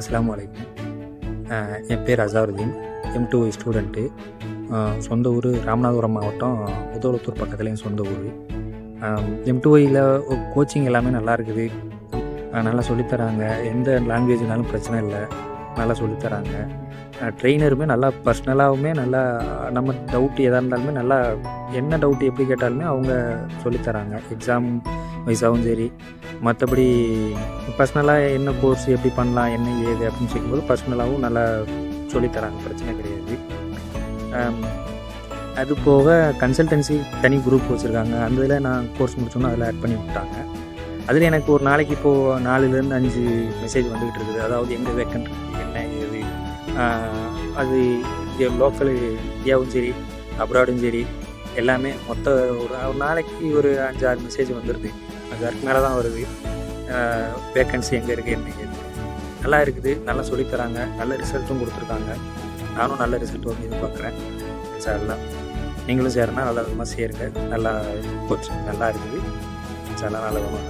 அஸ்லாம் வலைக்கும் என் பேர் அசாருதீன். எம் டூ ஸ்டூடெண்ட்டு சொந்த ஊர் ராமநாதபுரம் மாவட்டம் முதோலத்தூர் பக்கத்தில் என் சொந்த ஊர். எம் டூ ஒயில் கோச்சிங் எல்லாமே நல்லா இருக்குது. நல்லா சொல்லித்தராங்க எந்த லாங்குவேஜ்னாலும் பிரச்சனை இல்லை. நல்லா சொல்லித்தராங்க ட்ரெயினருமே நல்லா பர்சனலாகவுமே நல்லா நம்ம டவுட் எதாக இருந்தாலுமே நல்லா என்ன டவுட் எப்படி கேட்டாலுமே அவங்க சொல்லித்தராங்க எக்ஸாம் வைஸாகவும் சரி மற்றபடி பர்சனலாக என்ன கோர்ஸ் எப்படி பண்ணலாம் என்ன ஏது அப்படின்னு சொல்லும்போது பர்சனலாகவும் நல்லா சொல்லித்தராங்க பிரச்சனை கிடையாது. அது போக கன்சல்டன்சி தனி குரூப் வச்சுருக்காங்க. அந்த இதில் நான் கோர்ஸ் முடிச்சோன்னா அதில் ஆட் பண்ணி விட்டாங்க. அதில் எனக்கு ஒரு நாளைக்கு இப்போது நாலுலேருந்து அஞ்சு மெசேஜ் வந்துக்கிட்டு இருக்குது. அதாவது எங்கே வேக்கன்ட் இருக்குது என்ன இது அது லோக்கல் இந்தியாவும் சரி அப்ராடும் சரி எல்லாமே மொத்த ஒரு ஒரு நாளைக்கு ஒரு அஞ்சு ஆறு மெசேஜ் வந்துடுது அஞ்சாறுக்கு மேலே தான் வருது. வேக்கன்சி எங்கே இருக்குது என்ன நல்லா இருக்குது. நல்லா சொல்லித்தராங்க நல்ல ரிசல்ட்டும் கொடுத்துருக்காங்க. நானும் நல்ல ரிசல்ட் வந்து எதிர்பார்க்குறேன். சார்லாம் நீங்களும் சேரனா நல்ல விதமாக சேருங்க. நல்லா போச்சு. நல்லா இருக்குது. சார்லாம் நல்ல விதமாக